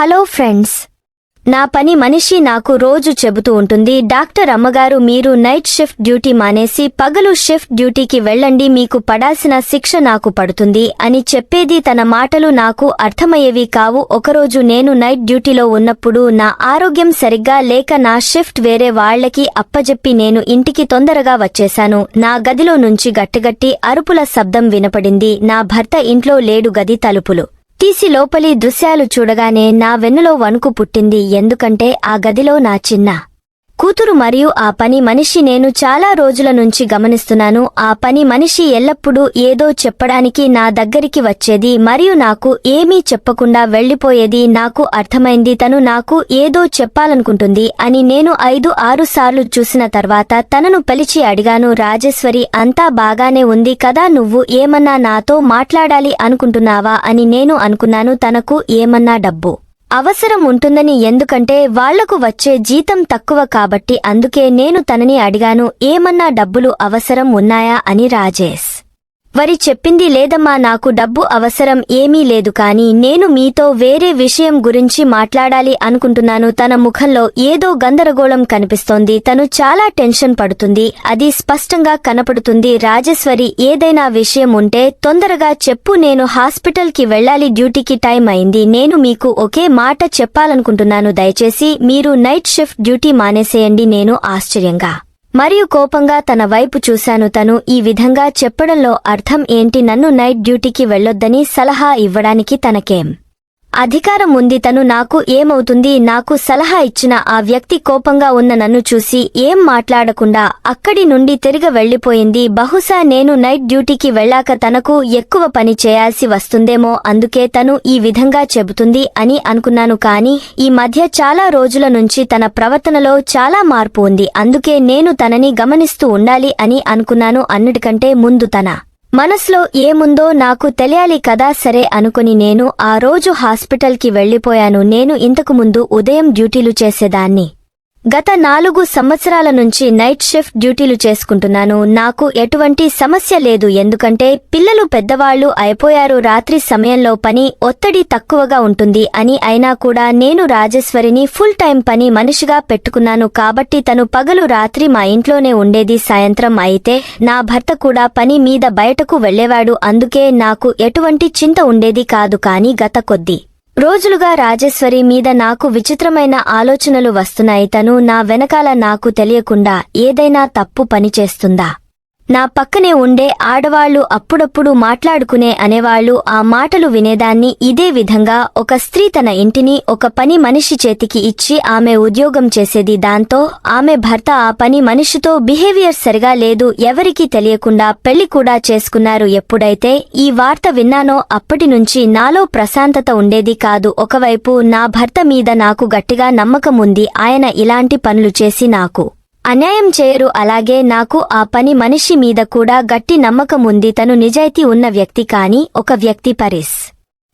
Hello friends. నా పని మనిషి నాకు రోజు చెబుతూ ఉంటుంది డాక్టర్ అమ్మగారు మీరు నైట్ షిఫ్ట్ డ్యూటీ మానేసి పగలు షిఫ్ట్ డ్యూటీకి వెళ్ళండి మీకు పడాల్సిన శిక్ష నాకు పడుతుంది అని చెప్పేది తన మాటలు నాకు అర్థమయ్యేవి కావు. ఒకరోజు నేను నైట్ డ్యూటీలో ఉన్నప్పుడు నా ఆరోగ్యం సరిగ్గా లేక నా షిఫ్ట్ వేరే వాళ్ళకి అప్పజెప్పి నేను ఇంటికి తొందరగా వచ్చేశాను. నా గదిలో నుంచి గట్టిగట్టి అరుపుల శబ్దం వినపడింది. నా భర్త ఇంట్లో లేడు గది తలుపులు. తీసి లోపలి దృశ్యాలు చూడగానే నా వెన్నులో వణుకు పుట్టింది. ఎందుకంటే ఆ గదిలో నా చిన్న కూతురు మరియు ఆ పని మనిషి నేను చాలా రోజుల నుంచి గమనిస్తున్నాను. ఆ పని మనిషి ఎల్లప్పుడూ ఏదో చెప్పడానికి నా దగ్గరికి వచ్చేది మరియు నాకు ఏమీ చెప్పకుండా వెళ్ళిపోయేది నాకు అర్థమైంది. తను నాకు ఏదో చెప్పాలనుకుంటుంది అని నేను ఐదు ఆరు సార్లు చూసిన తర్వాత తనను పిలిచి అడిగాను రాజేశ్వరి అంతా బాగానే ఉంది కదా నువ్వు ఏమన్నా నాతో మాట్లాడాలి అనుకుంటున్నావా? అని నేను అనుకున్నాను తనకు ఏమన్నా డబ్బు అవసరం ఉంటుందని ఎందుకంటే వాళ్ళకు వచ్చే జీతం తక్కువ కాబట్టి అందుకే నేను తనని అడిగాను ఏమన్నా డబ్బులు అవసరం ఉన్నాయా అని రాజేష్. వరి చెప్పింది లేదమ్మా నాకు డబ్బు అవసరం ఏమీ లేదు కాని నేను మీతో వేరే విషయం గురించి మాట్లాడాలి అనుకుంటున్నాను. తన ముఖంలో ఏదో గందరగోళం కనిపిస్తోంది. తను చాలా టెన్షన్ పడుతుంది. అది స్పష్టంగా కనపడుతుంది. రాజేశ్వరి ఏదైనా విషయం ఉంటే తొందరగా చెప్పు నేను హాస్పిటల్కి వెళ్ళాలి డ్యూటీకి టైం అయింది. నేను మీకు ఒకే మాట చెప్పాలనుకుంటున్నాను. దయచేసి మీరు నైట్ షిఫ్ట్ డ్యూటీ మానేసేయండి నేను ఆశ్చర్యంగా మరియు కోపంగా తన వైపు చూశాను తను ఈ విధంగా చెప్పడంలో అర్థం ఏంటి నన్ను నైట్ డ్యూటీకి వెళ్ళొద్దని సలహా ఇవ్వడానికి తనకేం. అధికారం ఉంది తను నాకు ఏమవుతుంది నాకు సలహా ఇచ్చిన ఆ వ్యక్తి కోపంగా ఉన్న నన్ను చూసి ఏం మాట్లాడకుండా అక్కడి నుండి తిరిగి వెళ్ళిపోయింది బహుశా నేను నైట్ డ్యూటీకి వెళ్ళాక తనకు ఎక్కువ పని చేయాల్సి వస్తుందేమో అందుకే తను ఈ విధంగా చెబుతుంది అని అనుకున్నాను కాని ఈ మధ్య చాలా రోజుల నుంచి తన ప్రవర్తనలో చాలా మార్పు ఉంది అందుకే నేను తనని గమనిస్తూ ఉండాలి అని అనుకున్నాను అన్నిటికంటే ముందు తన మనసులో ఏముందో నాకు తెలియాలి కదా సరే అనుకుని నేను ఆ రోజు హాస్పిటల్కి వెళ్ళిపోయాను నేను ఇంతకు ముందు ఉదయం డ్యూటీలు చేసేదాన్ని. గత నాలుగు సంవత్సరాల నుంచి నైట్ షిఫ్ట్ డ్యూటీలు చేసుకుంటున్నాను. నాకు ఎటువంటి సమస్య లేదు. ఎందుకంటే పిల్లలు పెద్దవాళ్ళు అయిపోయారు. రాత్రి సమయంలో పని ఒత్తిడి తక్కువగా ఉంటుంది అని అయినా కూడా నేను రాజేశ్వరిని ఫుల్ టైం పని మనిషిగా పెట్టుకున్నాను. కాబట్టి తను పగలు రాత్రి మా ఇంట్లోనే ఉండేది. సాయంత్రం అయితే నా భర్త కూడా పని మీద బయటకు వెళ్ళేవాడు అందుకే నాకు ఎటువంటి చింత ఉండేది కాదు. కాని గత కొద్దీ రోజులుగా రాజేశ్వరి మీద నాకు విచిత్రమైన ఆలోచనలు వస్తున్నాయి. తను నా వెనకాల నాకు తెలియకుండా ఏదైనా తప్పు పనిచేస్తుందా? నా పక్కనే ఉండే ఆడవాళ్ళు అప్పుడప్పుడు మాట్లాడుకునే అనేవాళ్ళు ఆ మాటలు వినేదాన్ని ఇదే విధంగా ఒక స్త్రీ తన ఇంటిని ఒక పని మనిషి చేతికి ఇచ్చి ఆమె ఉద్యోగం చేసేది దాంతో ఆమె భర్త ఆ పని మనిషితో బిహేవియర్ సరిగా లేదు ఎవరికీ తెలియకుండా పెళ్ళి కూడా చేసుకున్నారు. ఎప్పుడైతే ఈ వార్త విన్నానో అప్పటి నుంచి నాలో ప్రశాంతత ఉండేది కాదు. ఒకవైపు నా భర్త మీద నాకు గట్టిగా నమ్మకం ఉంది. ఆయన ఇలాంటి పనులు చేసి నాకు అన్యాయం చేయరు అలాగే నాకు ఆ పని మనిషి మీద కూడా గట్టి నమ్మకం ఉంది తను నిజాయితీ ఉన్న వ్యక్తి కాని ఒక వ్యక్తి పరిస్.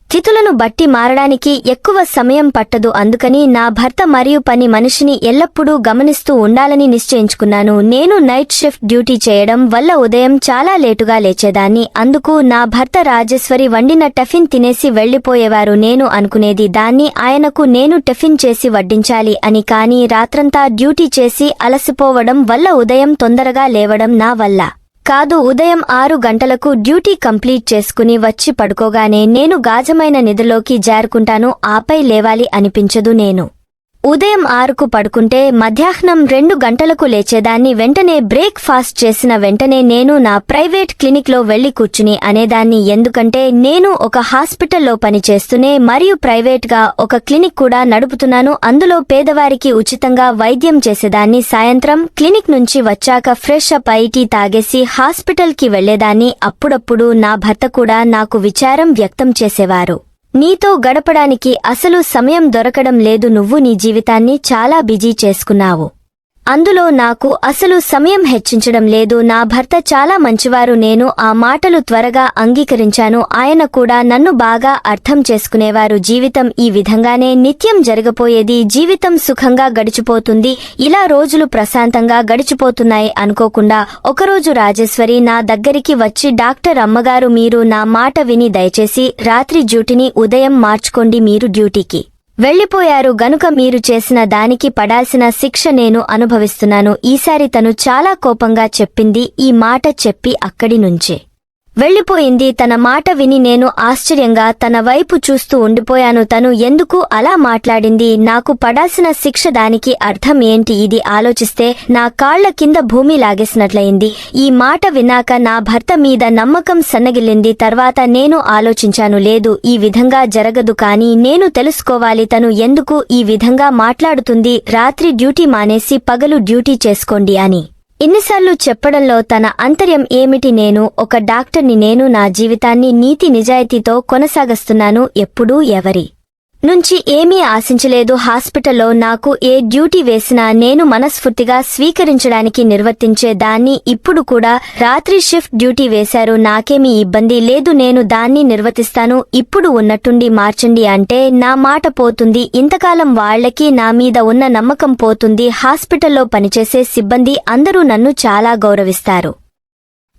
స్థితులను బట్టి మారడానికి ఎక్కువ సమయం పట్టదు. అందుకని నా భర్త మరియు పని మనిషిని ఎల్లప్పుడూ గమనిస్తూ ఉండాలని నిశ్చయించుకున్నాను. నేను నైట్ షిఫ్ట్ డ్యూటీ చేయడం వల్ల ఉదయం చాలా లేటుగా లేచేదాన్ని. అందుకు నా భర్త రాజేశ్వరి వండిన టఫిన్ తినేసి వెళ్ళిపోయేవారు నేను అనుకునేది దాన్ని ఆయనకు నేను టిఫిన్ చేసి వడ్డించాలి అని. కానీ రాత్రంతా డ్యూటీ చేసి అలసిపోవడం వల్ల ఉదయం తొందరగా లేవడం నా వల్ల. కాదు ఉదయం ఆరు గంటలకు డ్యూటీ కంప్లీట్ చేసుకుని వచ్చి పడుకోగానే నేను గాజమైన నిధులోకి జారుకుంటాను ఆపై లేవాలి అనిపించదు నేను. ఉదయం ఆరుకు పడుకుంటే మధ్యాహ్నం రెండు గంటలకు లేచేదాన్ని వెంటనే బ్రేక్ ఫాస్ట్ చేసిన వెంటనే నేను నా ప్రైవేట్ క్లినిక్లో వెళ్ళి కూర్చుని అనేదాన్ని ఎందుకంటే నేను ఒక హాస్పిటల్లో పనిచేస్తూనే మరియు ప్రైవేట్గా ఒక క్లినిక్ కూడా నడుపుతున్నాను. అందులో పేదవారికి ఉచితంగా వైద్యం చేసేదాన్ని. సాయంత్రం క్లినిక్ నుంచి వచ్చాక ఫ్రెష్ అప్ ఐటీ తాగేసి హాస్పిటల్కి వెళ్ళేదాన్ని అప్పుడప్పుడు నా భర్త కూడా నాకు విచారం వ్యక్తం చేసేవారు. నీతో గడపడానికి అసలు సమయం దొరకడం లేదు నువ్వు నీ జీవితాన్ని చాలా బిజీ చేసుకున్నావు. అందులో నాకు అసలు సమయం హెచ్చించడం లేదు. నా భర్త చాలా మంచివారు. నేను ఆ మాటలు త్వరగా అంగీకరించాను. ఆయన కూడా నన్ను బాగా అర్థం చేసుకునేవారు. జీవితం ఈ విధంగానే నిత్యం జరగపోయేది జీవితం సుఖంగా గడిచిపోతుంది. ఇలా రోజులు ప్రశాంతంగా గడిచిపోతున్నాయి అనుకోకుండా ఒకరోజు రాజేశ్వరి నా దగ్గరికి వచ్చి డాక్టర్ అమ్మగారు మీరు నా మాట విని దయచేసి రాత్రి డ్యూటీని ఉదయం మార్చుకోండి మీరు డ్యూటీకి. వెళ్ళిపోయారు గనుక మీరు చేసిన దానికి పడాల్సిన శిక్ష నేను అనుభవిస్తున్నాను. ఈసారి తను చాలా కోపంగా చెప్పింది. ఈ మాట చెప్పి అక్కడి నుంచే. వెళ్ళిపోయింది తన మాట విని నేను ఆశ్చర్యంగా తన వైపు చూస్తూ ఉండిపోయాను. తను ఎందుకు అలా మాట్లాడింది? నాకు పడాల్సిన శిక్ష దానికి అర్థం ఏంటి? ఇది ఆలోచిస్తే నా కాళ్ళ కింద భూమి లాగేసినట్లయింది. ఈ మాట విన్నాక నా భర్త మీద నమ్మకం సన్నగిల్లింది. తర్వాత నేను ఆలోచించాను. లేదు ఈ విధంగా జరగదు కాని నేను తెలుసుకోవాలి. తను ఎందుకు ఈ విధంగా మాట్లాడుతుంది? రాత్రి డ్యూటీ మానేసి పగలు డ్యూటీ చేసుకోండి అని. ఇన్నిసార్లు చెప్పడంలో తన అంతర్యం ఏమిటి నేను? ఒక డాక్టర్ని నేను నా జీవితాన్ని నీతి నిజాయితీతో కొనసాగస్తున్నాను ఎప్పుడూ ఎవరి నుంచి ఏమీ ఆశించలేదు. హాస్పిటల్లో నాకు ఏ డ్యూటీ వేసినా నేను మనస్ఫూర్తిగా స్వీకరించడానికి నిర్వర్తించే దాన్ని ఇప్పుడు కూడా రాత్రి షిఫ్ట్ డ్యూటీ వేశారు. నాకేమీ ఇబ్బంది లేదు. నేను దాన్ని నిర్వర్తిస్తాను. ఇప్పుడు ఉన్నట్టుండి మార్చండి అంటే నా మాట పోతుంది. ఇంతకాలం వాళ్ళకి నా మీద ఉన్న నమ్మకం పోతుంది. హాస్పిటల్లో పనిచేసే సిబ్బంది అందరూ నన్ను చాలా గౌరవిస్తారు.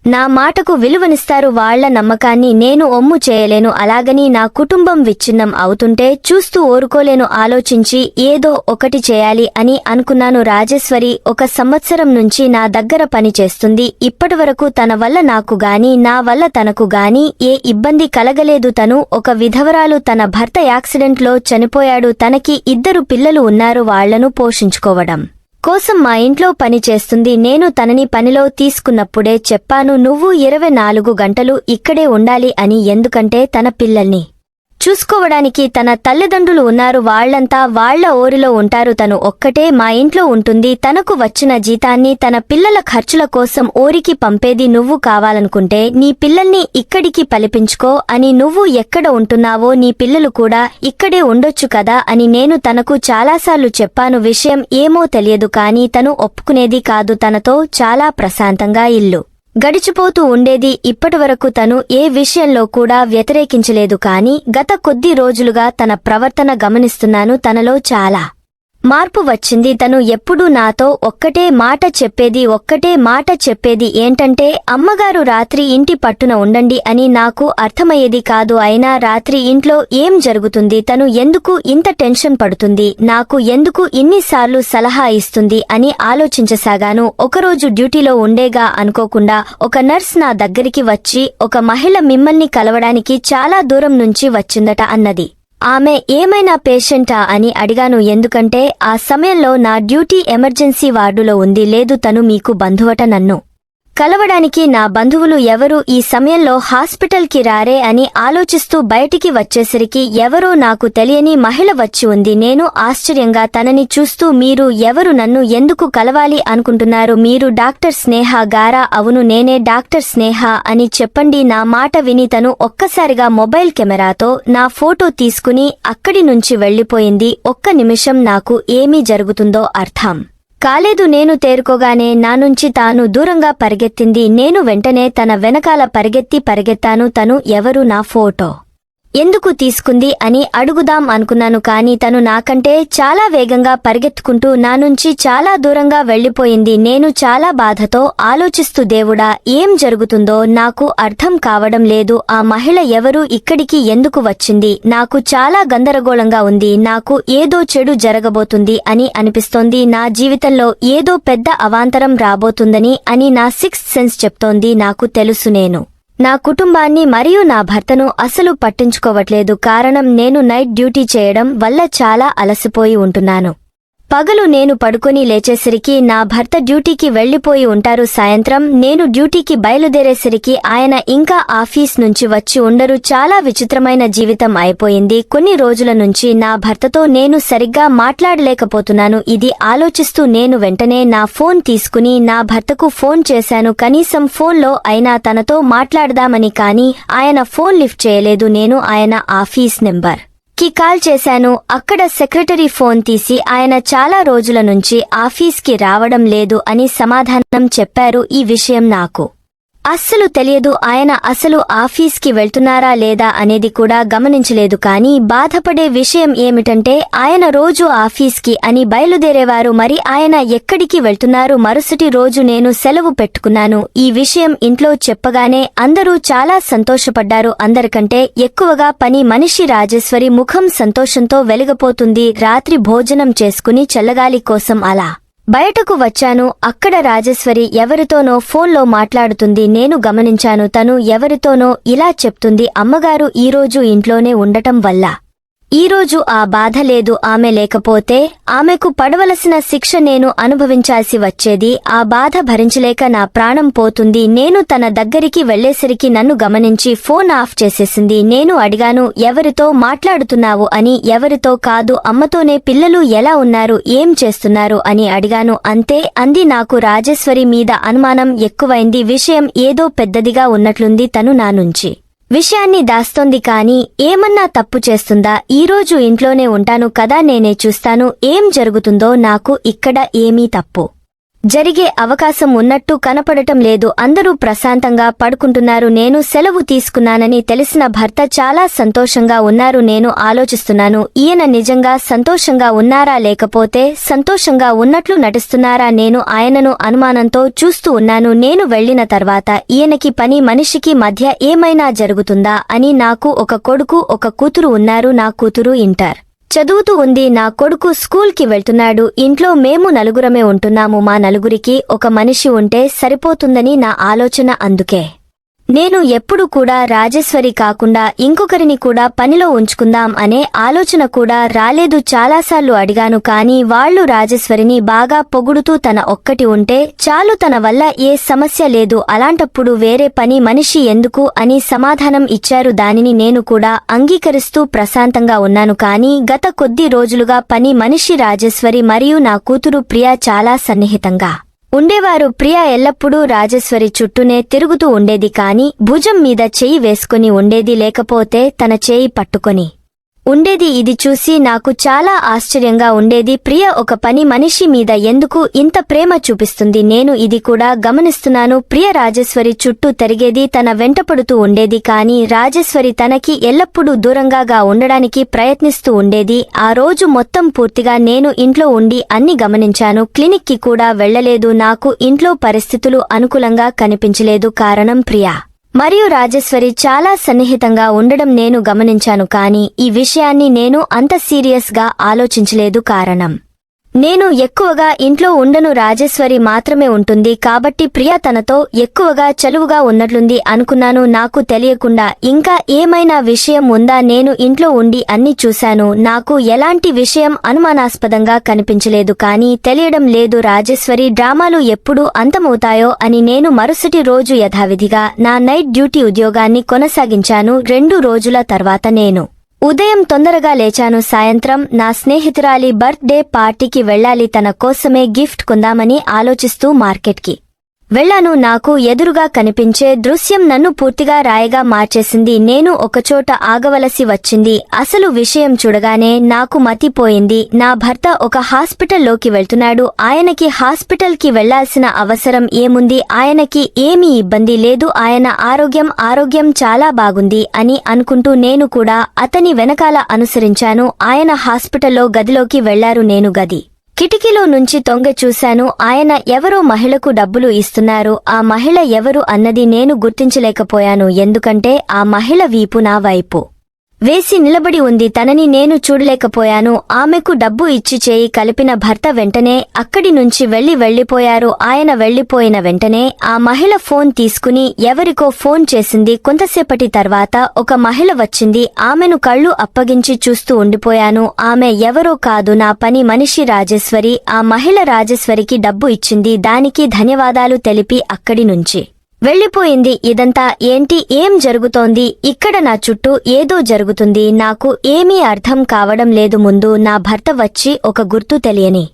నా మాటకు విలువనిస్తారు వాళ్ళ నమ్మకాన్ని నేను ఒమ్ము చేయలేను. అలాగని నా కుటుంబం విచ్ఛిన్నం అవుతుంటే చూస్తూ ఓరుకోలేను ఆలోచించి ఏదో ఒకటి చేయాలి అని అనుకున్నాను. రాజేశ్వరి ఒక సంవత్సరం నుంచి నా దగ్గర పని చేస్తుంది. ఇప్పటివరకు తన వల్ల నాకు గాని నా వల్ల తనకు గాని ఏ ఇబ్బంది కలగలేదు. తను ఒక విధవరాలు. తన భర్త యాక్సిడెంట్లో చనిపోయాడు. తనకి ఇద్దరు పిల్లలు ఉన్నారు. వాళ్ళను పోషించుకోవడం. కోసం మా ఇంట్లో పని చేస్తుంది నేను తనని పనిలో తీసుకున్నప్పుడే చెప్పాను నువ్వు ఇరవై నాలుగు గంటలు ఇక్కడే ఉండాలి అని ఎందుకంటే తన పిల్లల్ని. చూసుకోవడానికి తన తల్లిదండ్రులు ఉన్నారు. వాళ్ళంతా వాళ్ళ ఓరిలో ఉంటారు. తను ఒక్కటే మా ఇంట్లో ఉంటుంది. తనకు వచ్చిన జీతాన్ని తన పిల్లల ఖర్చుల కోసం ఓరికి పంపేది నువ్వు కావాలనుకుంటే నీ పిల్లల్ని ఇక్కడికి పలిపించుకో అని నువ్వు ఎక్కడ ఉంటున్నావో నీ పిల్లలు కూడా ఇక్కడే ఉండొచ్చు కదా అని నేను తనకు చాలాసార్లు చెప్పాను. విషయం ఏమో తెలియదు కాని తను ఒప్పుకునేది కాదు. తనతో చాలా ప్రశాంతంగా ఇల్లు. గడిచిపోతూ ఉండేది ఇప్పటివరకు తను ఏ విషయంలో కూడా వ్యతిరేకించలేదు కాని గత కొద్ది రోజులుగా తన ప్రవర్తన గమనిస్తున్నాను తనలో చాలా. మార్పు వచ్చింది. తను ఎప్పుడూ నాతో ఒక్కటే మాట చెప్పేది ఒక్కటే మాట చెప్పేది ఏంటంటే అమ్మగారు రాత్రి ఇంటి పట్టున ఉండండి అని నాకు అర్థమయ్యేది కాదు. అయినా రాత్రి ఇంట్లో ఏం జరుగుతుంది? తను ఎందుకు ఇంత టెన్షన్ పడుతుంది? నాకు ఎందుకు ఇన్నిసార్లు సలహా ఇస్తుంది అని ఆలోచించసాగాను. ఒకరోజు డ్యూటీలో ఉండేగా అనుకోకుండా ఒక నర్స్ నా దగ్గరికి వచ్చి ఒక మహిళ మిమ్మల్ని కలవడానికి చాలా దూరం నుంచి వచ్చిందట అన్నది. ఆమె ఏమైనా పేషెంటా అని అడిగాను ఎందుకంటే ఆ సమయంలో నా డ్యూటీ ఎమర్జెన్సీ వార్డులో ఉంది లేదు తను మీకు బంధువట నన్ను. కలవడానికి నా బంధువులు ఎవరు ఈ సమయంలో హాస్పిటల్కి రారే అని ఆలోచిస్తూ బయటికి వచ్చేసరికి ఎవరో నాకు తెలియని మహిళ వచ్చి ఉంది. నేను ఆశ్చర్యంగా తనని చూస్తూ మీరు ఎవరు నన్ను ఎందుకు కలవాలి అనుకుంటున్నారు? మీరు డాక్టర్ స్నేహ గారా? అవును నేనే డాక్టర్ స్నేహ అని చెప్పండి. నా మాట విని తను ఒక్కసారిగా మొబైల్ కెమెరాతో నా ఫోటో తీసుకుని అక్కడి నుంచి వెళ్ళిపోయింది ఒక్క నిమిషం నాకు ఏమీ జరుగుతుందో అర్థం కాలేదు నేను తేరుకోగానే నా నుంచి తాను దూరంగా పరిగెత్తింది. నేను వెంటనే తన వెనకాల పరిగెత్తి పరిగెత్తాను. తను ఎవరు నా ఫోటో? ఎందుకు తీసుకుంది అని అడుగుదాం అనుకున్నాను కాని తను నాకంటే చాలా వేగంగా పరిగెత్తుకుంటూ నా నుంచి చాలా దూరంగా వెళ్ళిపోయింది నేను చాలా బాధతో ఆలోచిస్తూ దేవుడా ఏం జరుగుతుందో నాకు అర్థం కావడం లేదు. ఆ మహిళ ఎవరు ఇక్కడికి ఎందుకు వచ్చింది? నాకు చాలా గందరగోళంగా ఉంది. నాకు ఏదో చెడు జరగబోతుంది అని అనిపిస్తోంది. నా జీవితంలో ఏదో పెద్ద అవాంతరం రాబోతుందని అని నా సిక్స్త్ సెన్స్ చెప్తోంది. నాకు తెలుసు నేను. నా కుటుంబాన్ని మరియు నా భర్తను అసలు పట్టించుకోవట్లేదు. కారణం నేను నైట్ డ్యూటీ చేయడం వల్ల చాలా అలసిపోయి ఉంటున్నాను. పగలు నేను పడుకొని లేచేసరికి నా భర్త డ్యూటీకి వెళ్ళిపోయి ఉంటారు సాయంత్రం. నేను డ్యూటీకి బయలుదేరేసరికి ఆయన ఇంకా ఆఫీస్ నుంచి వచ్చి ఉండరు. చాలా విచిత్రమైన జీవితం అయిపోయింది. కొన్ని రోజుల నుంచి నా భర్తతో నేను సరిగ్గా మాట్లాడలేకపోతున్నాను. ఇది ఆలోచిస్తూ నేను వెంటనే నా ఫోన్ తీసుకుని నా భర్తకు ఫోన్ చేశాను. కనీసం ఫోన్లో అయినా తనతో మాట్లాడదామని కాని ఆయన ఫోన్ లిఫ్ట్ చేయలేదు. నేను ఆయన ఆఫీస్ నెంబర్. కి కాల్ చేశాను. అక్కడ సెక్రటరీ ఫోన్ తీసి ఆయన చాలా రోజుల నుంచి ఆఫీస్కి రావడం లేదు అని సమాధానం చెప్పారు ఈ విషయం నాకు. అస్సలు తెలియదు ఆయన అసలు ఆఫీస్కి వెళ్తున్నారా లేదా అనేది కూడా గమనించలేదు కానీ బాధపడే విషయం ఏమిటంటే ఆయన రోజు ఆఫీస్కి అని బయలుదేరేవారు మరి ఆయన ఎక్కడికి వెళ్తున్నారు? మరుసటి రోజు నేను సెలవు పెట్టుకున్నాను. ఈ విషయం ఇంట్లో చెప్పగానే అందరూ చాలా సంతోషపడ్డారు. అందరికంటే ఎక్కువగా పని మనిషి రాజేశ్వరి ముఖం సంతోషంతో వెలిగపోతుంది. రాత్రి భోజనం చేసుకుని చల్లగాలి కోసం అలా బయటకు వచ్చాను. అక్కడ రాజేశ్వరి ఎవరితోనో ఫోన్లో మాట్లాడుతుంది. నేను గమనించాను తను ఎవరితోనో ఇలా చెప్తుంది. అమ్మగారు ఈరోజు ఇంట్లోనే ఉండటం వల్ల. ఈరోజు ఆ బాధ లేదు ఆమె లేకపోతే ఆమెకు పడవలసిన శిక్ష నేను అనుభవించాల్సి వచ్చేది ఆ బాధ భరించలేక నా ప్రాణం పోతుంది నేను తన దగ్గరికి వెళ్ళేసరికి నన్ను గమనించి ఫోన్ ఆఫ్ చేసేసింది నేను అడిగాను ఎవరితో మాట్లాడుతున్నావు అని ఎవరితో కాదు అమ్మతోనే పిల్లలు ఎలా ఉన్నారు ఏం చేస్తున్నారు అని అడిగాను అంతే అంది నాకు రాజేశ్వరి మీద అనుమానం ఎక్కువైంది విషయం ఏదో పెద్దదిగా ఉన్నట్లుంది తను నా నుంచి. విషయాన్ని దాస్తోంది కాని ఏమన్నా తప్పు చేస్తుందా? ఈరోజు ఇంట్లోనే ఉంటాను కదా నేనే చూస్తాను. ఏం జరుగుతుందో నాకు ఇక్కడ ఏమీ తప్పు. జరిగే అవకాశం ఉన్నట్టు కనపడటం లేదు. అందరూ ప్రశాంతంగా పడుకుంటున్నారు. నేను సెలవు తీసుకున్నానని తెలిసిన భర్త చాలా సంతోషంగా ఉన్నారు. నేను ఆలోచిస్తున్నాను ఈయన నిజంగా సంతోషంగా ఉన్నారా లేకపోతే సంతోషంగా ఉన్నట్లు నటిస్తున్నారా? నేను ఆయనను అనుమానంతో చూస్తూ ఉన్నాను. నేను వెళ్ళిన తర్వాత ఈయనకి పని మనిషికి మధ్య ఏమైనా జరుగుతుందా అని నాకు ఒక కొడుకు ఒక కూతురు ఉన్నారు. నా కూతురు ఇంటర్. చదువుతూ ఉంది నా కొడుకు స్కూల్కి వెళ్తున్నాడు. ఇంట్లో మేము నలుగురమే ఉంటున్నాము. మా నలుగురికి ఒక మనిషి ఉంటే సరిపోతుందని నా ఆలోచన అందుకే. నేను ఎప్పుడు కూడా రాజేశ్వరి కాకుండా ఇంకొకరిని కూడా పనిలో ఉంచుకుందాం అనే ఆలోచన కూడా రాలేదు. చాలాసార్లు అడిగాను కానీ వాళ్ళు రాజేశ్వరిని బాగా పొగుడుతూ తన ఒక్కటి ఉంటే చాలు తన వల్ల ఏ సమస్య లేదు. అలాంటప్పుడు వేరే పని మనిషి ఎందుకు అని సమాధానం ఇచ్చారు. దానిని నేను కూడా అంగీకరిస్తూ ప్రశాంతంగా ఉన్నాను కానీ గత కొద్ది రోజులుగా పని మనిషి రాజేశ్వరి మరియు నా కూతురు ప్రియా చాలా సన్నిహితంగా ఉండేవారు ప్రియ ఎల్లప్పుడూ రాజేశ్వరి చుట్టూనే తిరుగుతూ ఉండేది కాని భుజం మీద చెయ్యి వేసుకుని ఉండేది లేకపోతే తన చేయి పట్టుకొని. ఉండేది ఇది చూసి నాకు చాలా ఆశ్చర్యంగా ఉండేది. ప్రియ ఒక పని మనిషి మీద ఎందుకు ఇంత ప్రేమ చూపిస్తుంది? నేను ఇది కూడా గమనిస్తున్నాను. ప్రియ రాజేశ్వరి చుట్టూ తిరిగేది తన వెంటపడుతూ ఉండేది కాని రాజేశ్వరి తనకి ఎల్లప్పుడూ దూరంగాగా ఉండడానికి ప్రయత్నిస్తూ ఉండేది. ఆ రోజు మొత్తం పూర్తిగా నేను ఇంట్లో ఉండి అన్ని గమనించాను. క్లినిక్కి కూడా వెళ్ళలేదు నాకు ఇంట్లో పరిస్థితులు అనుకూలంగా కనిపించలేదు. కారణం ప్రియా. మరియు రాజేశ్వరి చాలా సన్నిహితంగా ఉండడం నేను గమనించాను కాని ఈ విషయాన్ని నేను అంత సీరియస్గా ఆలోచించలేదు కారణం. నేను ఎక్కువగా ఇంట్లో ఉండను రాజేశ్వరి మాత్రమే ఉంటుంది కాబట్టి ప్రియ తనతో ఎక్కువగా చలువుగా ఉన్నట్లుంది అనుకున్నాను. నాకు తెలియకుండా ఇంకా ఏమైనా విషయం ఉందా? నేను ఇంట్లో ఉండి అన్ని చూశాను. నాకు ఎలాంటి విషయం అనుమానాస్పదంగా కనిపించలేదు కానీ తెలియడం లేదు రాజేశ్వరి డ్రామాలు ఎప్పుడు అంతమవుతాయో అని నేను మరుసటి రోజు యథావిధిగా నా నైట్ డ్యూటీ ఉద్యోగాన్ని కొనసాగించాను. రెండు రోజుల తర్వాత నేను ఉదయం తొందరగా లేచాను. సాయంత్రం నా స్నేహితురాలి బర్త్డే పార్టీకి వెళ్ళాలి. తన కోసమే గిఫ్ట్ కొందామని ఆలోచిస్తూ మార్కెట్కి వెళ్ళాను నాకు ఎదురుగా కనిపించే దృశ్యం నన్ను పూర్తిగా రాయగా మార్చేసింది. నేను ఒకచోట ఆగవలసి వచ్చింది. అసలు విషయం చూడగానే నాకు మతిపోయింది. నా భర్త ఒక హాస్పిటల్లోకి వెళ్తున్నాడు. ఆయనకి హాస్పిటల్కి వెళ్ళాల్సిన అవసరం ఏముంది? ఆయనకి ఏమీ ఇబ్బంది లేదు. ఆయన ఆరోగ్యం ఆరోగ్యం చాలా బాగుంది అని అనుకుంటూ నేను కూడా అతని వెనకాల అనుసరించాను. ఆయన హాస్పిటల్లో గదిలోకి వెళ్ళారు నేను గది. కిటికీలో నుంచి తొంగ చూశాను. ఆయన ఎవరో మహిళకు డబ్బులు ఇస్తున్నారు. ఆ మహిళ ఎవరు అన్నది నేను గుర్తించలేకపోయాను. ఎందుకంటే ఆ మహిళ వీపు నా వైపు. వేసి నిలబడి ఉంది. తనని నేను చూడలేకపోయాను. ఆమెకు డబ్బు ఇచ్చి చేయి కలిపిన భర్త వెంటనే అక్కడి నుంచి వెళ్ళి వెళ్ళిపోయారు ఆయన వెళ్ళిపోయిన వెంటనే ఆ మహిళ ఫోన్ తీసుకుని ఎవరికో ఫోన్ చేసింది. కొంతసేపటి తర్వాత ఒక మహిళ వచ్చింది. ఆమెను కళ్ళు అప్పగించి చూస్తూ ఉండిపోయాను. ఆమె ఎవరో కాదు. నా పని మనిషి రాజేశ్వరి. ఆ మహిళ రాజేశ్వరికి డబ్బు ఇచ్చింది. దానికి ధన్యవాదాలు తెలిపి అక్కడి నుంచి. వెళ్ళిపోయింది. ఇదంతా ఏంటి? ఏం జరుగుతోంది? ఇక్కడ నా చుట్టూ ఏదో జరుగుతుంది. నాకు ఏమీ అర్థం కావడం లేదు. ముందు నా భర్త వచ్చి ఒక గుర్తు తెలియని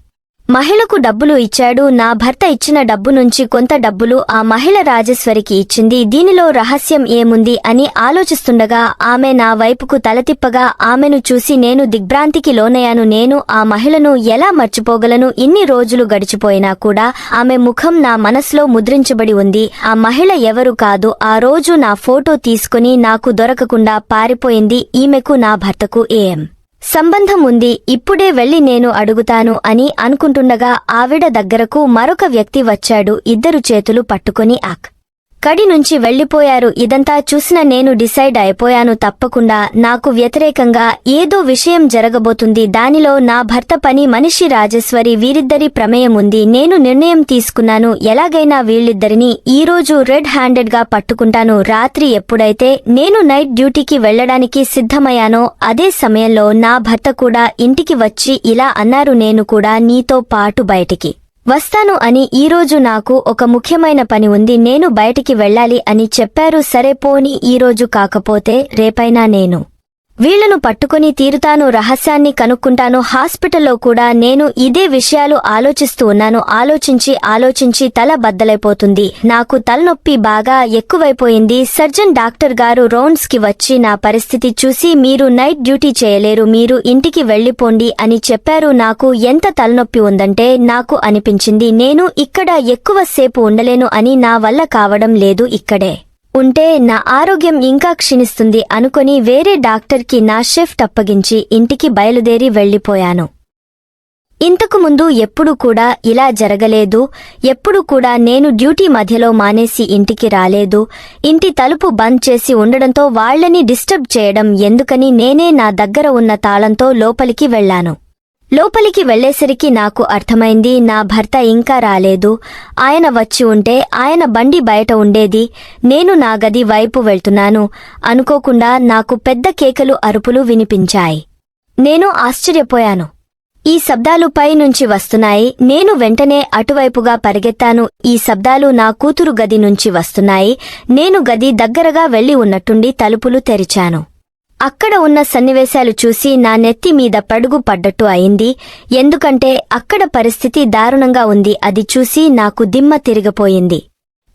మహిళకు డబ్బులు ఇచ్చాడు. నా భర్త ఇచ్చిన డబ్బు నుంచి కొంత డబ్బులు ఆ మహిళ రాజేశ్వరికి ఇచ్చింది. దీనిలో రహస్యం ఏముంది అని ఆలోచిస్తుండగా ఆమె నా వైపుకు తలతిప్పగా ఆమెను చూసి నేను దిగ్భ్రాంతికి లోనయ్యాను. నేను ఆ మహిళను ఎలా మర్చిపోగలను? ఇన్ని రోజులు గడిచిపోయినా కూడా ఆమె ముఖం నా మనసులో ముద్రించబడి ఉంది. ఆ మహిళ ఎవరు కాదు. ఆ రోజు నా ఫోటో తీసుకుని నాకు దొరకకుండా పారిపోయింది. ఈమెకు నా భర్తకు ఏం సంబంధం ఉంది ఇప్పుడే వెళ్ళి నేను అడుగుతాను అని అనుకుంటుండగా ఆవిడ దగ్గరకు మరొక వ్యక్తి వచ్చాడు. ఇద్దరు చేతులు పట్టుకుని ఆక్. కడి నుంచి వెళ్ళిపోయారు ఇదంతా చూసిన నేను డిసైడ్ అయిపోయాను. తప్పకుండా నాకు వ్యతిరేకంగా ఏదో విషయం జరగబోతుంది. దానిలో నా భర్త పని మనిషి రాజేశ్వరి వీరిద్దరి ప్రమేయం ఉంది. నేను నిర్ణయం తీసుకున్నాను. ఎలాగైనా వీళ్ళిద్దరిని ఈరోజు రెడ్ హ్యాండెడ్గా పట్టుకుంటాను. రాత్రి ఎప్పుడైతే నేను నైట్ డ్యూటీకి వెళ్ళడానికి సిద్ధమయ్యానో అదే సమయంలో నా భర్త కూడా ఇంటికి వచ్చి ఇలా అన్నారు. నేను కూడా నీతో పాటు బయటికి వస్తాను అని ఈరోజు నాకు ఒక ముఖ్యమైన పని ఉంది నేను బయటికి వెళ్ళాలి అని చెప్పారు సరే పోని ఈరోజు కాకపోతే రేపైనా నేను. వీళ్ళను పట్టుకుని తీరుతాను రహస్యాన్ని కనుక్కుంటాను హాస్పిటల్లో కూడా నేను ఇదే విషయాలు ఆలోచిస్తూ ఉన్నాను. ఆలోచించి ఆలోచించి తల బద్దలైపోతుంది. నాకు తలనొప్పి బాగా ఎక్కువైపోయింది. సర్జన్ డాక్టర్ గారు రౌండ్స్కి వచ్చి నా పరిస్థితి చూసి మీరు నైట్ డ్యూటీ చేయలేరు మీరు ఇంటికి వెళ్ళిపోండి అని చెప్పారు. నాకు ఎంత తలనొప్పి ఉందంటే నాకు అనిపించింది నేను ఇక్కడ ఎక్కువసేపు ఉండలేను అని నా వల్ల కావడం లేదు ఇక్కడే. ఉంటే నా ఆరోగ్యం ఇంకా క్షీణిస్తుంది అనుకొని వేరే డాక్టర్కి నా షిఫ్ట్ అప్పగించి ఇంటికి బయలుదేరి వెళ్ళిపోయాను ఇంతకు ముందు ఎప్పుడు కూడా ఇలా జరగలేదు ఎప్పుడు కూడా నేను డ్యూటీ మధ్యలో మానేసి ఇంటికి రాలేదు ఇంటి తలుపు బంద్ చేసి ఉండడంతో వాళ్ళని డిస్టర్బ్ చేయడం ఎందుకని నేనే నా దగ్గర ఉన్న తాళంతో లోపలికి వెళ్ళాను లోపలికి వెళ్ళేసరికి నాకు అర్థమైంది నా భర్త ఇంకా రాలేదు. ఆయన వచ్చి ఉంటే ఆయన బండి బయట ఉండేది. నేను నా గది వైపు వెళ్తున్నాను. అనుకోకుండా నాకు పెద్ద కేకలు అరుపులు వినిపించాయి. నేను ఆశ్చర్యపోయాను. ఈ శబ్దాలు పై నుంచి వస్తున్నాయి. నేను వెంటనే అటువైపుగా పరిగెత్తాను. ఈ శబ్దాలు నా కూతురు గది నుంచి వస్తున్నాయి. నేను గది దగ్గరగా వెళ్ళి ఉన్నట్టుండి తలుపులు తెరిచాను. అక్కడ ఉన్న సన్నివేశాలు చూసి నా నెత్తి మీద పడుగు పడ్డట్టు అయింది. ఎందుకంటే అక్కడ పరిస్థితి దారుణంగా ఉంది. అది చూసి నాకు దిమ్మ తిరిగిపోయింది.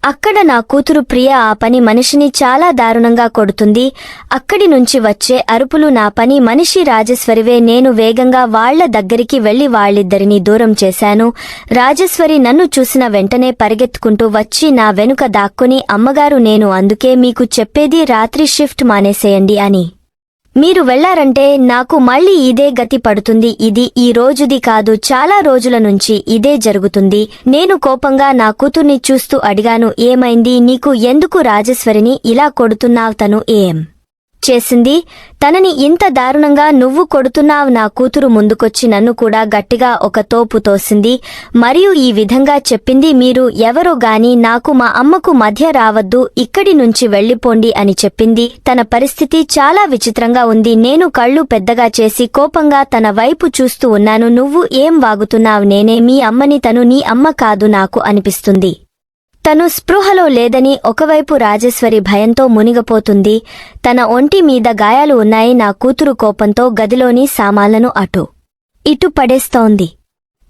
అక్కడ నా కూతురు ప్రియ ఆ పని మనిషిని చాలా దారుణంగా కొడుతుంది. అక్కడి నుంచి వచ్చే అరుపులు నా పని మనిషి రాజేశ్వరివే. నేను వేగంగా వాళ్ళ దగ్గరికి వెళ్ళి వాళ్ళిద్దరినీ దూరం చేశాను. రాజేశ్వరి నన్ను చూసిన వెంటనే పరిగెత్తుకుంటూ వచ్చి నా వెనుక దాక్కుని అమ్మగారు నేను అందుకే మీకు చెప్పేది రాత్రి షిఫ్ట్ మానేసేయండి అని. మీరు వెళ్ళారంటే నాకు మళ్ళీ ఇదే గతి పడుతుంది. ఇది ఈ రోజుది కాదు చాలా రోజుల నుంచి ఇదే జరుగుతుంది. నేను కోపంగా నా కూతుర్ని చూస్తూ అడిగాను ఏమైంది నీకు ఎందుకు రాజేశ్వరిని ఇలా కొడుతున్నావు తను ఏం? చేసింది. తనని ఇంత దారుణంగా నువ్వు కొడుతున్నావు నా కూతురు ముందుకొచ్చి నన్ను కూడా గట్టిగా ఒక తోపు తోసింది. మరియు ఈ విధంగా చెప్పింది మీరు ఎవరో గాని నాకు మా అమ్మకు మధ్య రావద్దు ఇక్కడి నుంచి వెళ్ళిపోండి అని చెప్పింది. తన పరిస్థితి చాలా విచిత్రంగా ఉంది. నేను కళ్ళు పెద్దగా చేసి కోపంగా తన వైపు చూస్తూ ఉన్నాను. నువ్వు ఏం వాగుతున్నావు? నేనే మీ అమ్మని తను నీ అమ్మ కాదు నాకు అనిపిస్తుంది. తను స్పృహలో లేదని ఒకవైపు రాజేశ్వరి భయంతో మునిగపోతుంది. తన ఒంటి మీద గాయాలు ఉన్నాయి. నా కూతురు కోపంతో గదిలోని సామాన్లను అటు ఇటు పడేస్తోంది.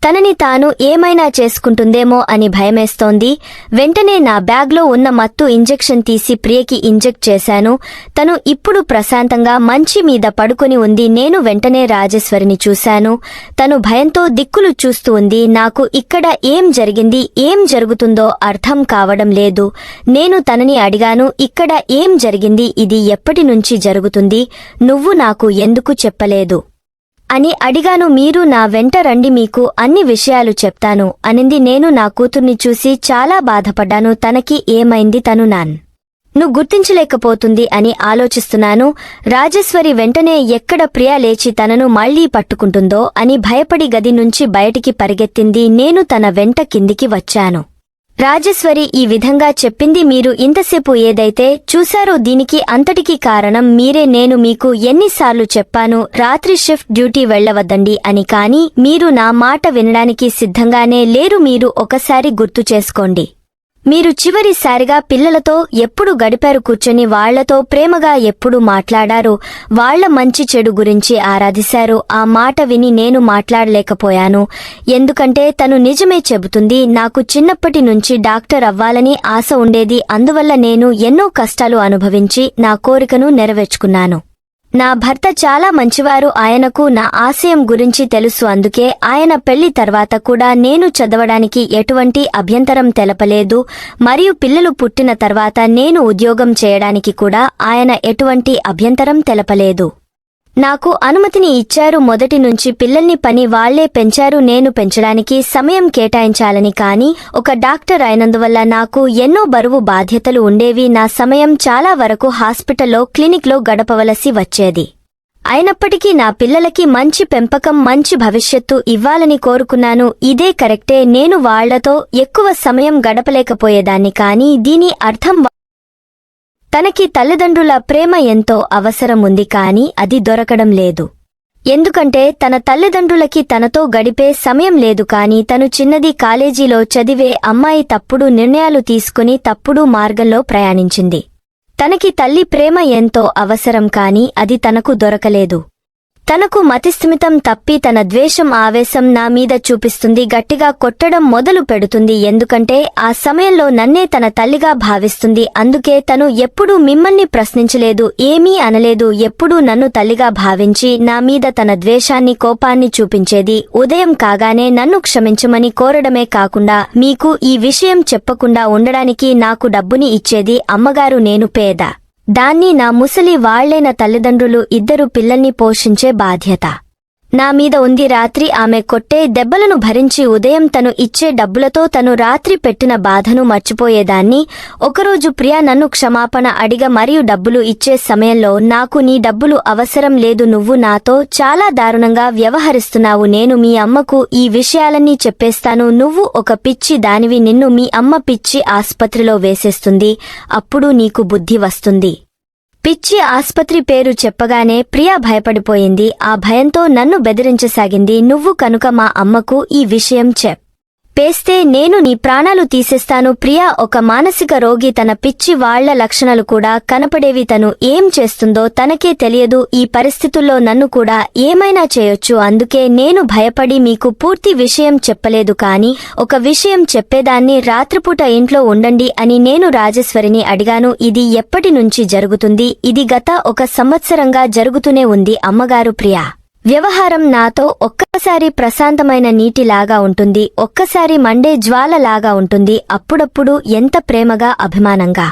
తనని తాను ఏమైనా చేసుకుంటుందేమో అని భయమేస్తోంది. వెంటనే నా బ్యాగ్లో ఉన్న మత్తు ఇంజెక్షన్ తీసి ప్రియకి ఇంజెక్ట్ చేశాను. తను ఇప్పుడు ప్రశాంతంగా మంచి మీద పడుకొని ఉంది. నేను వెంటనే రాజేశ్వరిని చూశాను. తను భయంతో దిక్కులు చూస్తూ ఉంది. నాకు ఇక్కడ ఏం జరిగింది ఏం జరుగుతుందో అర్థం కావడం లేదు. నేను తనని అడిగాను ఇక్కడ ఏం జరిగింది ఇది ఎప్పటి నుంచి జరుగుతుంది? నువ్వు నాకు ఎందుకు చెప్పలేదు? అని అడిగాను మీరు నా వెంట రండి మీకు అన్ని విషయాలు చెప్తాను అనింది. నేను నా కూతుర్ని చూసి చాలా బాధపడ్డాను తనకి ఏమైంది తను నాన్. ను గుర్తించలేకపోతుంది అని ఆలోచిస్తున్నాను రాజేశ్వరి వెంటనే ఎక్కడ ప్రియా లేచి తనను మళ్ళీ పట్టుకుంటుందో అని భయపడి గది నుంచి బయటికి పరిగెత్తింది. నేను తన వెంట కిందికి వచ్చాను. రాజేశ్వరి ఈ విధంగా చెప్పింది మీరు ఇంతసేపు ఏదైతే చూశారో దీనికి అంతటికీ కారణం మీరే. నేను మీకు ఎన్నిసార్లు చెప్పాను రాత్రి షిఫ్ట్ డ్యూటీ వెళ్ళవద్దండి అని. కాని మీరు నా మాట వినడానికి సిద్ధంగానే లేరు. మీరు ఒకసారి గుర్తు చేసుకోండి. మీరు చివరిసారిగా పిల్లలతో ఎప్పుడు గడిపారు కూర్చొని వాళ్ళతో ప్రేమగా ఎప్పుడు మాట్లాడారు? వాళ్ళ మంచి చెడు గురించి ఆరాధిశారు. ఆ మాట విని నేను మాట్లాడలేకపోయాను. ఎందుకంటే తను నిజమే చెబుతుంది నాకు చిన్నప్పటి నుంచి డాక్టర్ అవ్వాలని ఆశ ఉండేది. అందువల్ల నేను ఎన్నో కష్టాలు అనుభవించి నా కోరికను నెరవేర్చుకున్నాను. నా భర్త చాలా మంచివారు ఆయనకు నా ఆశయం గురించి తెలుసు అందుకే ఆయన పెళ్ళి తర్వాత కూడా నేను చదవడానికి ఎటువంటి అభ్యంతరం తెలపలేదు మరియు పిల్లలు పుట్టిన తర్వాత నేను ఉద్యోగం చేయడానికి కూడా ఆయన ఎటువంటి అభ్యంతరం తెలపలేదు. నాకు అనుమతిని ఇచ్చారు మొదటి నుంచి పిల్లల్ని పని వాళ్ళే పెంచారు నేను పెంచడానికి సమయం కేటాయించాలని కాని ఒక డాక్టర్ అయినందువల్ల నాకు ఎన్నో బరువు బాధ్యతలు ఉండేవి. నా సమయం చాలా వరకు హాస్పిటల్లో క్లినిక్లో గడపవలసి వచ్చేది. అయినప్పటికీ నా పిల్లలకి మంచి పెంపకం మంచి భవిష్యత్తు ఇవ్వాలని కోరుకున్నాను. ఇదే కరెక్టే. నేను వాళ్ళతో ఎక్కువ సమయం గడపలేకపోయేదాన్ని కానీ దీని అర్థం తనకి తల్లిదండ్రుల ప్రేమ ఎంతో అవసరం ఉంది కాని అది దొరకడం లేదు. ఎందుకంటే తన తల్లిదండ్రులకి తనతో గడిపే సమయం లేదు కాని తను చిన్నది కాలేజీలో చదివే అమ్మాయి తప్పుడు నిర్ణయాలు తీసుకుని తప్పుడు మార్గంలో ప్రయాణించింది. తనకి తల్లి ప్రేమ ఎంతో అవసరం కాని అది తనకు దొరకలేదు. తనకు మతిస్థిమితం తప్పి తన ద్వేషం ఆవేశం నా మీద చూపిస్తుంది గట్టిగా కొట్టడం మొదలు పెడుతుంది. ఎందుకంటే ఆ సమయంలో నన్నే తన తల్లిగా భావిస్తుంది. అందుకే తను ఎప్పుడూ మిమ్మల్ని ప్రశ్నించలేదు ఏమీ అనలేదు. ఎప్పుడూ నన్ను తల్లిగా భావించి నా మీద తన ద్వేషాన్ని కోపాన్ని చూపించేది. ఉదయం కాగానే నన్ను క్షమించమని కోరడమే కాకుండా మీకు ఈ విషయం చెప్పకుండా ఉండడానికి నాకు డబ్బుని ఇచ్చేది అమ్మగారు నేను పేద దాన్ని నా ముసలి వాళ్ళైన తల్లిదండ్రులు ఇద్దరు పిల్లల్ని పోషించే బాధ్యత. నా మీద ఉంది రాత్రి ఆమె కొట్టే దెబ్బలను భరించి ఉదయం తను ఇచ్చే డబ్బులతో తను రాత్రి పెట్టిన బాధను మర్చిపోయేదాన్ని. ఒకరోజు ప్రియా నన్ను క్షమాపణ అడిగ మరియు డబ్బులు ఇచ్చే సమయంలో నాకు నీ డబ్బులు అవసరం లేదు నువ్వు నాతో చాలా దారుణంగా వ్యవహరిస్తున్నావు నేను మీ అమ్మకు ఈ విషయాలన్నీ చెప్పేస్తాను నువ్వు ఒక పిచ్చి దానివి నిన్ను మీ అమ్మ పిచ్చి ఆస్పత్రిలో వేసేస్తుంది అప్పుడు నీకు బుద్ధి వస్తుంది. పిచ్చి ఆస్పత్రి పేరు చెప్పగానే ప్రియా భయపడిపోయింది. ఆ భయంతో నన్ను బెదిరించసాగింది. నువ్వు కనుక మా అమ్మకు ఈ విషయం చెప్. పేస్తే నేను నీ ప్రాణాలు తీసేస్తాను. ప్రియా ఒక మానసిక రోగి తన పిచ్చి వాళ్ళ లక్షణాలు కూడా కనపడేవి తను ఏం చేస్తుందో తనకే తెలియదు. ఈ పరిస్థితుల్లో నన్ను కూడా ఏమైనా చేయొచ్చు. అందుకే నేను భయపడి మీకు పూర్తి విషయం చెప్పలేదు కాని ఒక విషయం చెప్పేదాన్ని రాత్రిపూట ఇంట్లో ఉండండి అని నేను రాజేశ్వరిని అడిగాను. ఇది ఎప్పటి నుంచి జరుగుతుంది? ఇది గత ఒక సంవత్సరంగా జరుగుతూనే ఉంది అమ్మగారు ప్రియా. వ్యవహారం నాతో ఒక్కసారి ప్రశాంతమైన నీటిలాగా ఉంటుంది. ఒక్కసారి మండే జ్వాలలాగా ఉంటుంది. అప్పుడప్పుడు ఎంత ప్రేమగా అభిమానంగా.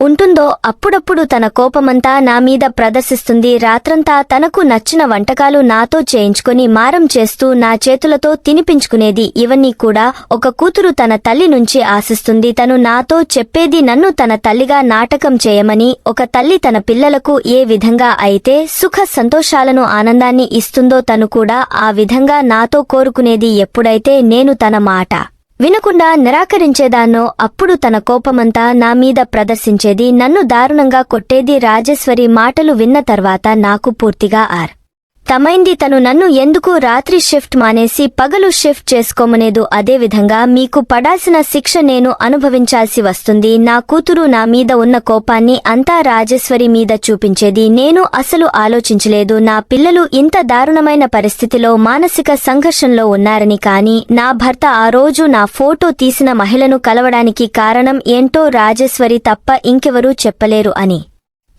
ఉంటుందో అప్పుడప్పుడు తన కోపమంతా నా మీద ప్రదర్శిస్తుంది. రాత్రంతా తనకు నచ్చిన వంటకాలు నాతో చేయించుకొని మారం చేస్తూ నా చేతులతో తినిపించుకునేది. ఇవన్నీ కూడా ఒక కూతురు తన తల్లి నుంచి ఆశిస్తుంది. తను నాతో చెప్పేది నన్ను తన తల్లిగా నాటకం చేయమని ఒక తల్లి తన పిల్లలకు ఏ విధంగా అయితే సుఖ సంతోషాలను ఆనందాన్ని ఇస్తుందో తను కూడా ఆ విధంగా నాతో కోరుకునేది ఎప్పుడైతే నేను తన మాట వినకుండా నిరాకరించేదాన్నో అప్పుడు తన కోపమంతా నా మీద ప్రదర్శించేది నన్ను దారుణంగా కొట్టేది రాజేశ్వరి మాటలు విన్న తర్వాత నాకు పూర్తిగా ఆర్. తమైంది తను నన్ను ఎందుకు రాత్రి షిఫ్ట్ మానేసి పగలు షిఫ్ట్ చేసుకోమనేదు అదేవిధంగా మీకు పడాల్సిన శిక్ష నేను అనుభవించాల్సి వస్తుంది. నా కూతురు నా మీద ఉన్న కోపాన్ని అంతా రాజేశ్వరి మీద చూపించేది నేను అసలు ఆలోచించలేదు. నా పిల్లలు ఇంత దారుణమైన పరిస్థితిలో మానసిక సంఘర్షంలో ఉన్నారని కాని నా భర్త ఆ రోజు నా ఫోటో తీసిన మహిళను కలవడానికి కారణం ఏంటో రాజేశ్వరి తప్ప ఇంకెవరూ చెప్పలేరు అని.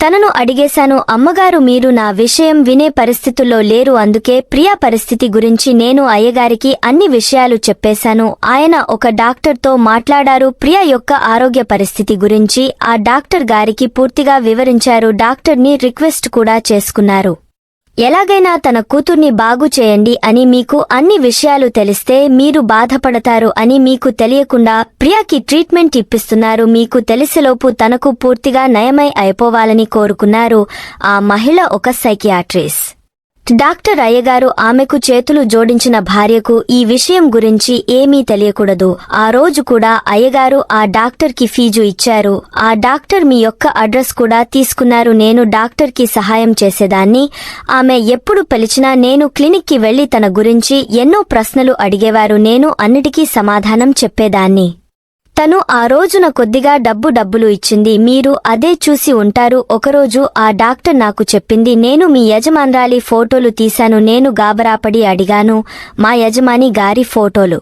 తనను అడిగేశాను అమ్మగారు మీరు నా విషయం వినే పరిస్థితుల్లో లేరు అందుకే ప్రియా పరిస్థితి గురించి నేను అయ్యగారికి అన్ని విషయాలు చెప్పేశాను. ఆయన ఒక డాక్టర్తో మాట్లాడారు ప్రియా యొక్క ఆరోగ్య పరిస్థితి గురించి. ఆ డాక్టర్ గారికి పూర్తిగా వివరించారు డాక్టర్ని రిక్వెస్ట్ కూడా చేసుకున్నారు. ఎలాగైనా తన కూతుర్ని బాగు చేయండి అని మీకు అన్ని విషయాలు తెలిస్తే మీరు బాధపడతారు అని మీకు తెలియకుండా ప్రియాకి ట్రీట్మెంట్ ఇప్పిస్తున్నారు. మీకు తెలిసేలోపు తనకు పూర్తిగా నయమై అయిపోవాలని కోరుకున్నారు. ఆ మహిళ ఒక సైకియాట్రిస్ డాక్టర్ అయ్యగారు ఆమెకు చేతులు జోడించిన భార్యకు ఈ విషయం గురించి ఏమీ తెలియకూడదు. ఆ రోజు కూడా అయ్యగారు ఆ డాక్టర్కి ఫీజు ఇచ్చారు. ఆ డాక్టర్ మీ యొక్క అడ్రస్ కూడా తీసుకున్నారు. నేను డాక్టర్కి సహాయం చేసేదాన్ని. ఆమె ఎప్పుడు పిలిచినా నేను క్లినిక్కి వెళ్ళి తన గురించి ఎన్నో ప్రశ్నలు అడిగేవారు. నేను అన్నిటికీ సమాధానం చెప్పేదాన్ని. తను ఆ రోజున కొద్దిగా డబ్బు డబ్బులు ఇచ్చింది. మీరు అదే చూసి ఉంటారు. ఒకరోజు ఆ డాక్టర్ నాకు చెప్పింది నేను మీ యజమానురాలి ఫోటోలు తీశాను. నేను గాబరాపడి అడిగాను. మా యజమాని గారి ఫోటోలు.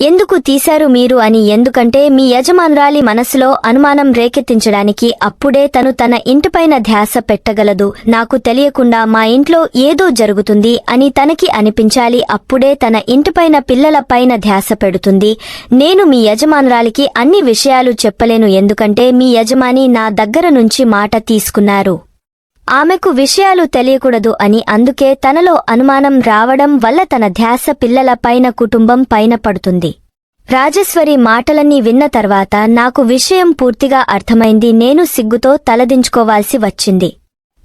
ఎందుకు తీశారు మీరు అని ఎందుకంటే మీ యజమానురాలి మనసులో అనుమానం రేకెత్తించడానికి అప్పుడే తను తన ఇంటిపైన ధ్యాస పెట్టగలదు. నాకు తెలియకుండా మా ఇంట్లో ఏదో జరుగుతుంది అని తనకి అనిపించాలి. అప్పుడే తన ఇంటిపైన పిల్లల పైన ధ్యాస పెడుతుంది. నేను మీ యజమానురాలికి అన్ని విషయాలు చెప్పలేను ఎందుకంటే మీ యజమాని నా దగ్గర నుంచి మాట తీసుకున్నారు. ఆమెకు విషయాలు తెలియకూడదు అని అందుకే తనలో అనుమానం రావడం వల్ల తన ధ్యాస పిల్లల పైన కుటుంబం పైన పడుతుంది. రాజేశ్వరి మాటలన్నీ విన్న తర్వాత నాకు విషయం పూర్తిగా అర్థమైంది నేను సిగ్గుతో తలదించుకోవాల్సి వచ్చింది.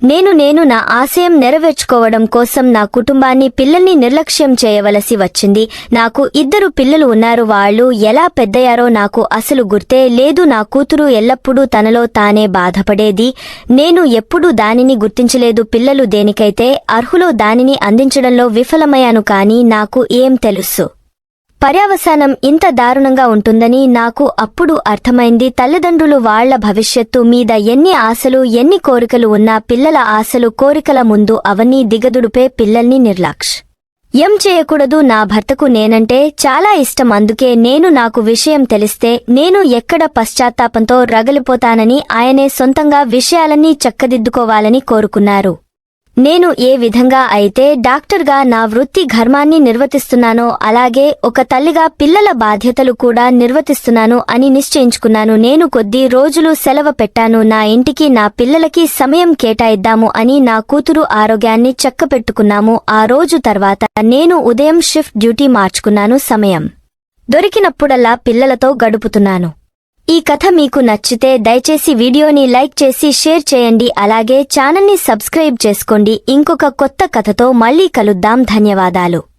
నేను నేను నా ఆశయం నెరవేర్చుకోవడం కోసం నా కుటుంబాన్ని పిల్లల్ని నిర్లక్ష్యం చేయవలసి వచ్చింది. నాకు ఇద్దరు పిల్లలు ఉన్నారు. వాళ్ళు ఎలా పెద్దయారో నాకు అసలు గుర్తే లేదు. నా కూతురు ఎల్లప్పుడూ తనలో తానే బాధపడేది. నేను ఎప్పుడూ దానిని గుర్తించలేదు. పిల్లలు దేనికైతే అర్హులో దానిని అందించడంలో విఫలమయ్యాను కానీ నాకు ఏం తెలుసు. పర్యావసానం ఇంత దారుణంగా ఉంటుందని నాకు అప్పుడు అర్థమైంది. తల్లిదండ్రులు వాళ్ళ భవిష్యత్తు మీద ఎన్ని ఆశలు ఎన్ని కోరికలు ఉన్నా పిల్లల ఆశలు కోరికల ముందు అవన్నీ దిగదుడుపే పిల్లల్ని నిర్లక్ష్. ఏం చేయకూడదు నా భర్తకు నేనంటే చాలా ఇష్టం. అందుకే నేను నాకు విషయం తెలిస్తే నేను ఎక్కడ పశ్చాత్తాపంతో రగలిపోతానని ఆయనే సొంతంగా విషయాలన్నీ చక్కదిద్దుకోవాలని కోరుకున్నారు. నేను ఏ విధంగా అయితే డాక్టర్గా నా వృత్తి ఘర్మాన్ని నిర్వర్తిస్తున్నానో అలాగే ఒక తల్లిగా పిల్లల బాధ్యతలు కూడా నిర్వర్తిస్తున్నాను అని నిశ్చయించుకున్నాను. నేను కొద్ది రోజులు సెలవు పెట్టాను. నా ఇంటికి నా పిల్లలకి సమయం కేటాయిద్దాము అని నా కూతురు ఆరోగ్యాన్ని చక్కపెట్టుకున్నాము. ఆ రోజు తర్వాత నేను ఉదయం షిఫ్ట్ డ్యూటీ మార్చుకున్నాను. సమయం దొరికినప్పుడల్లా పిల్లలతో గడుపుతున్నాను. ఈ కథ మీకు నచ్చితే దయచేసి వీడియోని లైక్ చేసి షేర్ చేయండి. అలాగే ఛానల్ని సబ్స్క్రైబ్ చేసుకోండి. ఇంకొక కొత్త కథతో మళ్ళీ కలుద్దాం. ధన్యవాదాలు.